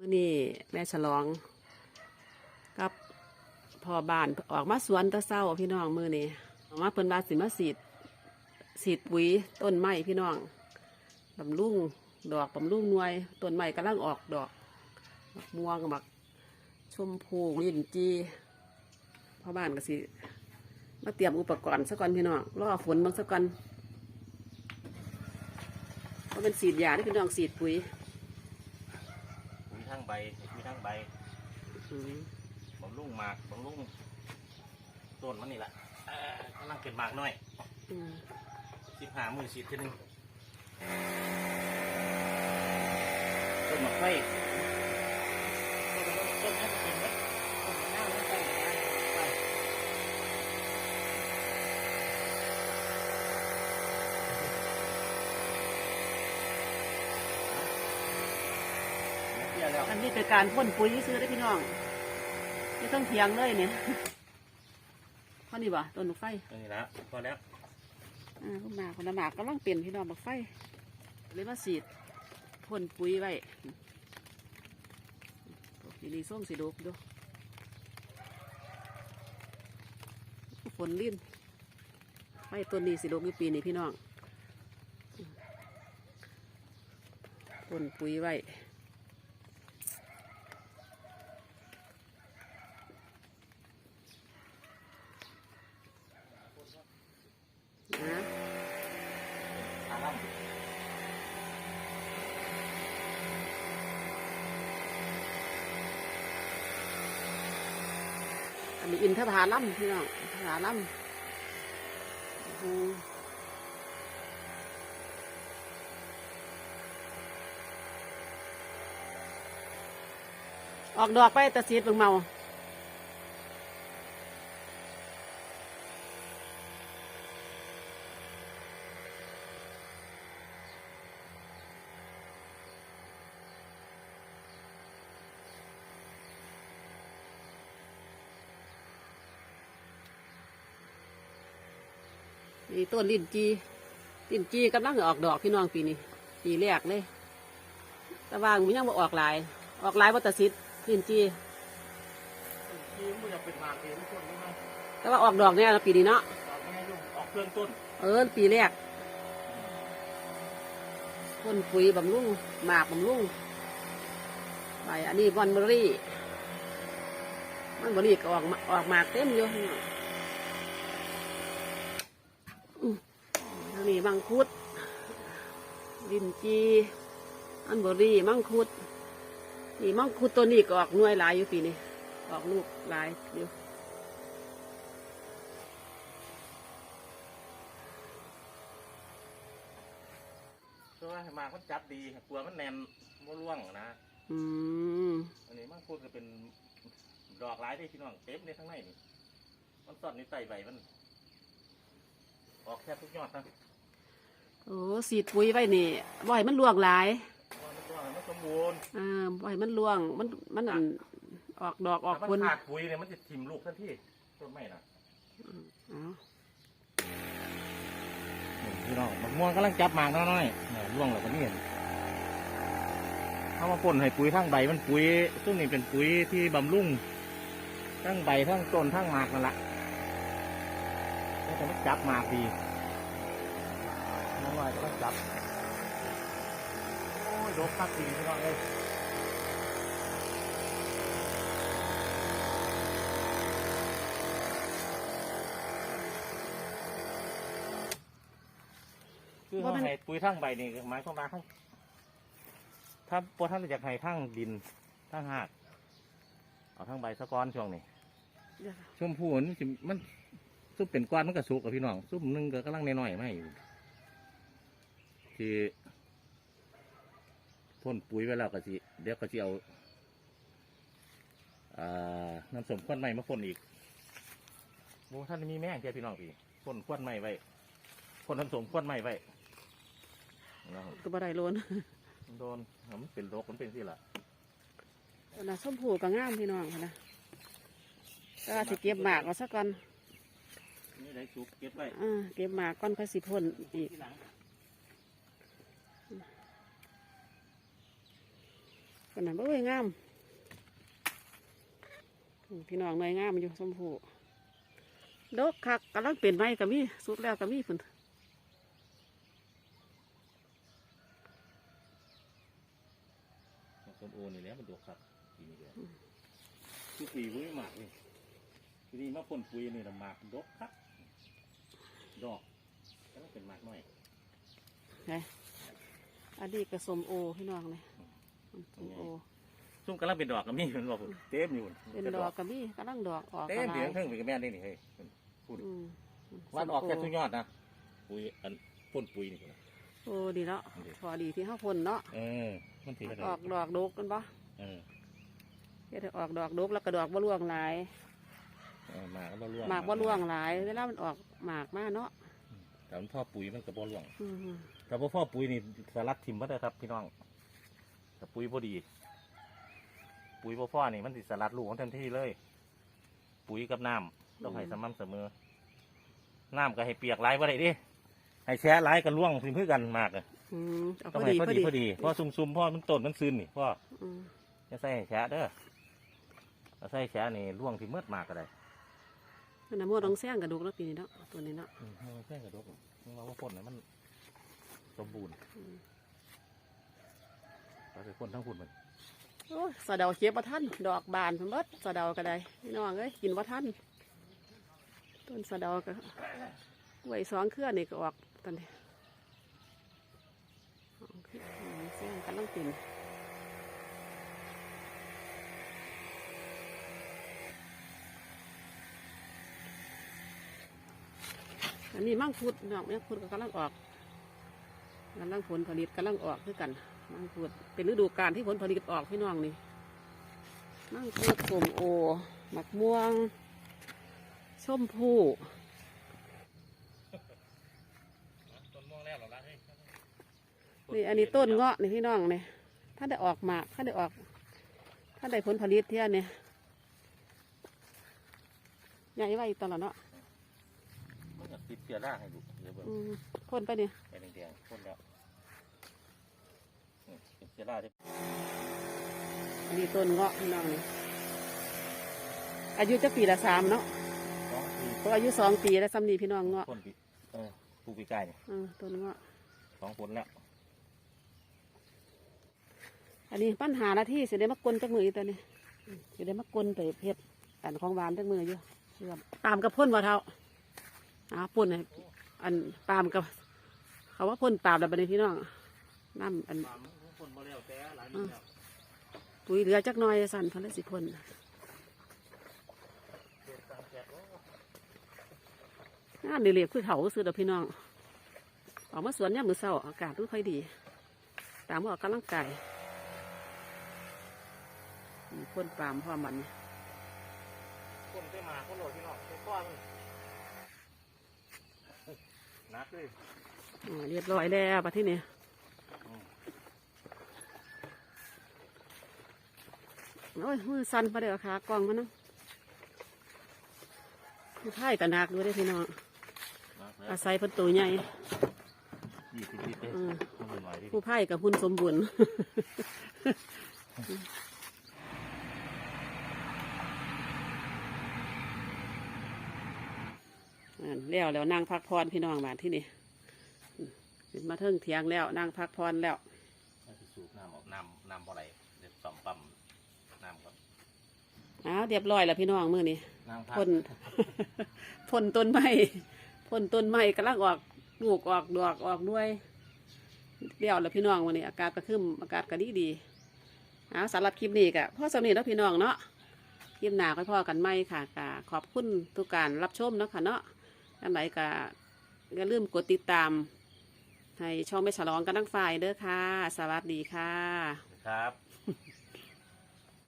มื่อนี้แม่ฉลองกับพ่อบ้านออกมาสวนตะเศร้าพี่น้องมือนี้ออกมาเพิ่นบาสิมาสีดสีดปุ๋ยต้นไม้พี่น้องบำรุงดอกบำรุงหน่วยต้นไม้กำลังออกดอกบักม่วงบักชมพูลิ้นจีพ่อบ้านก็สิมาเตรียมอุปกรณ์สักก่อนพี่น้องรอฝนบางสักก่อนเพราะเป็นสีดยาที่พี่น้องสีดปุ๋ย มีทั้งใบมีทั้งใบอืมบำรุงหมากบำรุงต้นมันนี่แหละเอ่อกำลังเป็นหมากน้อยอืมสิบห้ามือสิบทีหนึงต้นหมากไฟต้นนี้เป็นเม็ดต้นมะนาวต้นไฟไฟเดี๋ยว แล้วอันนี้เป็นการพ่นปุ๋ยซื้อได้อพี่น้องไม่ต้องเถียงเลยเนี่ยข้อนี้บ่ต้นบักไฟนี่แล้วพอแล้วอ่าพวกหมากคนละหมากกำลังเปลี่ยนพี่น้องบักไฟเลยมาสีดพ่นปุ๋ยไว้ทีนี้ส่งสีดกดูฝนลิ้นไฟต้นนี้สีดกอยู่ปีนี้พี่น้องพ่นปุ๋ยไว้ มีอินทผาลัมพี่น้องอินทผาลัมอืมออกดอกไปแต่สีดเบิ่งเมา นี่ต้นลิ้นจีลิ้นจีกำลังออกดอกพี่น้องปีนี้ปีแรกเลยแต่ว่ามันยังบ่ออกหลาย ออกหลายวัตสิทธิ์ลิ้นจีทีมมันจะเป็นหมากเองทุกคนใช่ไหมแต่ว่าออกดอกเนี่ยปีนี้เนาะออกไม่ยุ่งออกเครื่องต้น เออปีแรกพ่นปุ๋ยบำรุงหมากบำรุงใบอันนี้บอนเบอรี่มันเบอรี่ก็ออกมาออกหมากเต็มอยู่อืมทาง นี้มังคุดลินจีอันเบอรี่มังคุดนี่มังคุดตัวนี้ก็ออกหน่วยหลายอยู่ปีนี้ออกลูกหลายอยู่เพราะว่าหมากมันจับดีตัวมันแน่นมันร่วงนะอืมอันนี้มันพูดก็เป็นดอกหลายได้พี่น้องเต็มในข้างในนี่มันสอดในไตใบมัน ออกแทบทุกยอดนะ โอ้สีดปุ๋ยไว้นี่บ่อยมันล่วงหลายเพราะว่ามันร่วงมันสมบูรณ์อ่าบ่อยมันล่วงมันมันอั่นออกดอกออกถ้าผมันลขาดปุ๋ยเนี่ยมันจะทิ่มลูกทันทีต้นไม้น่ะอ๋อพี่น้องมะม่วงกำลังจับหมากน้อยๆเนี่ยร่วงแล้วก็นี่เห็นเอามาพ่นให้ปุ๋ยทั้งใบมันปุ๋ยซึ่งนี่เป็นปุ๋ยที่บำรุงทั้งใบทั้งต้นทั้งหมากนั่นแหละแล้วแต่มันจับหมากดี น้องว่าจะต้องจับ โอ้ยดกคักดีพี่น้องเลยคือเขาให้ปุ๋ยทั้งใบนี่หมายความว่าทั้งถ้าพอท่านอยากให้ทั้งดินทั้งหากเอาทั้งใบสะก้อนช่วงนี้เดี๋ยวชมพูมันสิมันซุปเป็นก้อนมันก็สุกกับพี่น้องซุปหนึงก็กำลังน้อยๆไม่ ที่พ่นปุ๋ยไว้แล้วก็สิเดี๋ยวก็จะเอาอ่าน้ำส้มควันไม้มาพ่นอีกโอ้ท่านมีแม่งแค่พี่น้องพี่พ่นควันไม้ไว้พ่นน้ำส้มควันไม้ไว้นะครับก็บ่ได้โลนโดนมันเป็นโรคมันเป็นสิล่ะนะส้มผูก็งามพี่น้องค่ะนะก็สิเก็บหมากเอาซะก่อนนี่ได้สุกเก็บไว้อ่าเก็บหมากก่อนค่อยสิพ่นอีก ทีหลัง ฝกันนะเอ้ยงามอืมพี่น้องหน่อยงามอยู่ชมพูดกคักกำลังเปลี่ยนไม้ก็มีสุดแล้วก็มีพุ่นส้มโอนี่แหละมันดกครับปีนี้เดียวคือปีปุ๋ยหมากเลยทีนี้มาพ่นปุ๋ยนี่ละหมากดกครับดอกแล้วมันเป็นหมากน้อยไงอันนี้กระสมโอพี่น้องเลย สมโอซุ่มกำลังเป็นดอกก็มีมันบอกเต็มอยู่เป็นดอกก็มีกำลังดอกออกเต็กระมไรเดียวเพิ่งเป็นกระแม่นี่นี่เฮ้ยอืมวันออกแค่ส้มทุกยอดนะปุ๋ยอันพ่นปุ๋ยนี่พุ่นน่ะโอ้ดีแล้วอันนี้พอดีที่ห้าพ่นเนาะเออมันถือออกดอกดกกันปะเออเฮ็ดให้ออกดอกดกแล้วก็ดอกบ่ร่วงหลายเออหมากก็บ่ร่วงหมากบ่ร่วงหลายเวลามันออกหมากมาเนาะแต่มันพ่อปุ๋ยมันก็บ่ร่วงอืมแต่พอพ่อปุ๋ยนี่สลัดทิมมาได้อครับพี่น้อง แต่ปุ๋ยพอดี ปุ๋ยพ่อพ่อนี่มันสิสลัดลูกของทันทีเลย ปุ๋ยกับน้ำต้องให้สม่ำเสมอ น้ำก็ให้เปียกไหลายบ่ได้ดิให้แช่ไหลายกันร่วงสิเพื่อกันมากอะอืมเอาต้พองอให้ดีพอพอดีดีพอดีพ่อซุ่มๆพ่อมันต้นมันซึนนี่พ่ออืมจะใส่ให้แช่เด้อถ้าใส่แช่นี่ร่วงที่เมืดมากก็ได้นั่นน่ะมวดต้องแซงกระดูกแล้วปีนี้เนาะตัวนี้เนาะอืมให้มันแค่กระดกมันว่าว่าพ่นน่ะมันสมบูรณ์ เราจะพ่นทั้งพุ่นมันโอ้ยสะเดาเก็บบ่ทันดอกบานเพิ่นเบิดสะเดาก็ได้พี่น้องเอ้ยกินบ่ทันต้นสะเดาก็ไว้สองเครื่อนี่ก็ออกตอนนี้สองเครืออืมแซงกันลังตินอันนี้มั่งคุดดอกมั่งคุดก็กำลังออกกำลังผลผลิตกำลังออกคือกัน มั่งคุดเป็นฤดูกาลที่ผลผลิตออกพี่น้องนี่มั่งคุดส้มโอหมักม่วงชมพู่ต้นม่วงแล้วหรอละเฮ้ยนี่อันนี้ต้นเงาะนี่พี่น้องนี่ถ้าได้ออกหมากถ้าได้ออก ถ้าได้ผลผลิตเที่ยนี่ใหญ่ไว้ตลอดเนาะมันก็ติดเสียร่าให้ดูเดี๋ยวเบิ่งอืมพ่นไปเนี่ยไปแดงๆพ่นแล้ว นี่เป็นเสียร่าที่อันนี้ต้นเงาะพี่น้องนี่อายุจะปีละสามเนาะสองปีเพราะอายุสองปีแล้วซ้ำนี่พี่น้องเงาะพ่นปีเออปลูกปีกายนี่อืมต้นเงาะสองผลแล้วอันนี้ปัญหาหน้าที่เสียได้มากลจักมืออีตัวนี้อืมเสียได้มากลไปเพชรอันของหวานจักมืออยู่เชื่อมตามกับพ่นว่าเท่าอ่าพ่นให้อันตามกับเขาว่าพ่นตามแล้วบัดนี้พี่น้องน้ำอันปามพ่น บ่แล้วแต่หลายมื้อแล้วปุ๋ยเหลือจักหน้อยสั่นพันละสิพ่นเกิดตามแกะโอ้งานเรียบคือเขาซื้อดอกพี่น้อง ออกมาสวนย่ามมือเศร้าอากาศไม่ค่อยดี ตามว่าออกกำลังกายมีพ่นปาล์มพร้อมบัดนพ่นใส่หมาพ่นโหลดพี่น้องใส่ก้อนมันหนักเลย อ่าเรียบร้อยแล้วบัดที่นี่ โอ้ยมือสั่นพอเดี๋ยวขากล้องมันเนาะผู้ไพ่กันนักด้วยเด้อพี่น้องหนักแล้วอาศัยเพิ่นตัวใหญ่ยี่สิบลิตรเลยอืมมันเป็นหน่อยดิผู้ไพ่กับหุ่นสมบูรณ์อันแล้วแล้วนั่งพักพรพี่น้องบ้านที่นี่อืมขึ้นมาเทิงเถียงแล้วนั่งพักพรแล้วมันสิสูบน้ำออกน้ำน้ำบ่ไหลเดี๋ยวต่อมปั๊ม น้ำก่อนอ้าวเรียบร้อยแล้วพี่น้องมือนี่น้ำพักพ่น พ่นต้นไม้พ่นต้นไม้กำลังออกลูกออกดอกออกด้วยเลี้ยวแล้วพี่น้องวันนี้อากาศก็ขึ้นอากาศก็ดีดีๆอ้าวสำหรับคลิปนี้ก็พ่อสำนีแล้วพี่น้องเนาะคลิปหน้าค่อยพ่อกันไหมค่ะก็ขอบคุณทุกการรับชมเนาะค่ะเนาะอันไหนก็อย่าลืมกดติดตาม ให้ช่องไม่ฉลองกันทั้งฝ่ายเด้อค่ะ สวัสดีค่ะ ครับ